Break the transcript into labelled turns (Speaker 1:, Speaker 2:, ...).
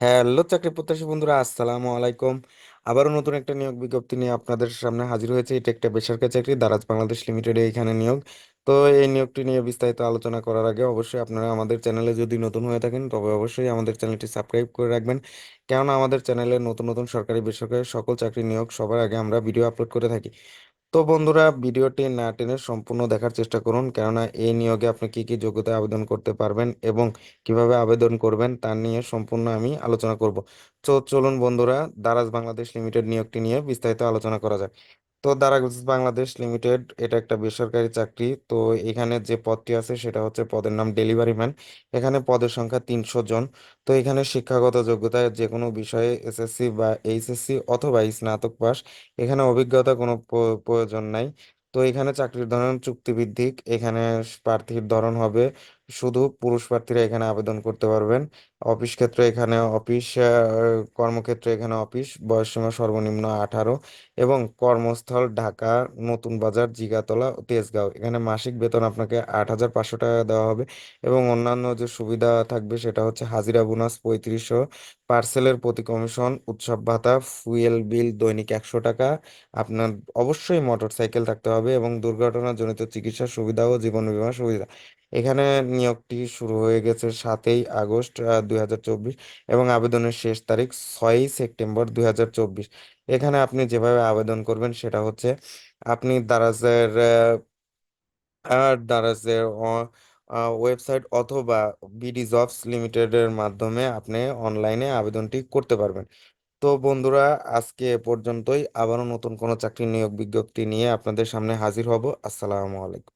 Speaker 1: Hello চাকরি প্রত্যাশী বন্ধুরা, আসসালামু আলাইকুম। আবারও নতুন একটা নিয়োগ বিজ্ঞপ্তি নিয়ে আপনাদের সামনে হাজির হয়েছে। এটা একটা বেসরকারি চাকরি, দারাজ বাংলাদেশ লিমিটেড এখানে নিয়োগ। তো এই নিয়োগটি নিয়ে বিস্তারিত আলোচনা করার আগে অবশ্যই আপনারা আমাদের চ্যানেলে যদি নতুন হয়ে থাকেন, তবে অবশ্যই আমাদের চ্যানেলটি সাবস্ক্রাইব করে রাখবেন। কেননা আমাদের চ্যানেলে নতুন নতুন সরকারি, বেসরকারি সকল চাকরি নিয়োগ সবার আগে আমরা ভিডিও আপলোড করে থাকি। তো বন্ধুরা, ভিডিওটি না টেনে সম্পূর্ণ দেখার চেষ্টা করুন। কেননা এই নিয়োগে আপনি কি কি যোগ্যতায় আবেদন করতে পারবেন এবং কীভাবে আবেদন করবেন তা নিয়ে সম্পূর্ণ আমি আলোচনা করব। তো চলুন বন্ধুরা, দারাজ বাংলাদেশ লিমিটেড নিয়োগটি নিয়ে বিস্তারিত আলোচনা করা যাক। তো দারাজ বাংলাদেশ লিমিটেড, এটা একটা বেসরকারি চাকরি। তো এখানে যে পদটি আছে, সেটা হচ্ছে পদের নাম ডেলিভারি ম্যান এখানে পদের সংখ্যা তিনশো জন। তো এখানে শিক্ষাগত যোগ্যতায় যে কোনো বিষয়ে এসএসসি বা এইচএসসি অথবা স্নাতক পাস, এখানে অভিজ্ঞতা কোনো প্রয়োজন নাই। তো এখানে চাকরির ধরন চুক্তিভিত্তিক। এখানে প্রার্থীর ধরন হবে শুধু পুরুষ প্রার্থীরা এখানে আবেদন করতে পারবেন। অফিস ক্ষেত্রে এখানে অফিস কর্মক্ষেত্রে এখানে অফিস বয়সসীমা সর্বনিম্ন আঠারো এবং কর্মস্থল ঢাকা, নতুন বাজার, জিগাতলা তেজগাঁও। এখানে মাসিক বেতন আপনাকে আট হাজার পাঁচশো টাকা দেওয়া হবে এবং অন্যান্য যে সুবিধা থাকবে সেটা হচ্ছে হাজিরা বোনাস পঁয়ত্রিশশো, পার্সেলের প্রতি কমিশন, উৎসব ভাতা, ফুয়েল বিল, দৈনিক একশো টাকা। আপনার অবশ্যই মোটর সাইকেল থাকতে হবে এবং দুর্ঘটনাজনিত চিকিৎসা সুবিধা ও জীবন বীমা সুবিধা। এখানে নিয়োগটি শুরু হয়ে গেছে সাতই আগস্ট দুই হাজার চব্বিশ এবং আবেদনের শেষ তারিখ ছয়ই সেপ্টেম্বর, দুই হাজার চব্বিশ। এখানে আপনি যেভাবে আবেদন করবেন সেটা হচ্ছে আপনি দারাজের দারাজের ওয়েবসাইট অথবা বিডি জবস লিমিটেডের মাধ্যমে আপনি অনলাইনে আবেদনটি করতে পারবেন। তো বন্ধুরা, আজকে এ পর্যন্তই। আবারও নতুন কোনো চাকরি নিয়োগ বিজ্ঞপ্তি নিয়ে আপনাদের সামনে হাজির হব। আসসালামু আলাইকুম।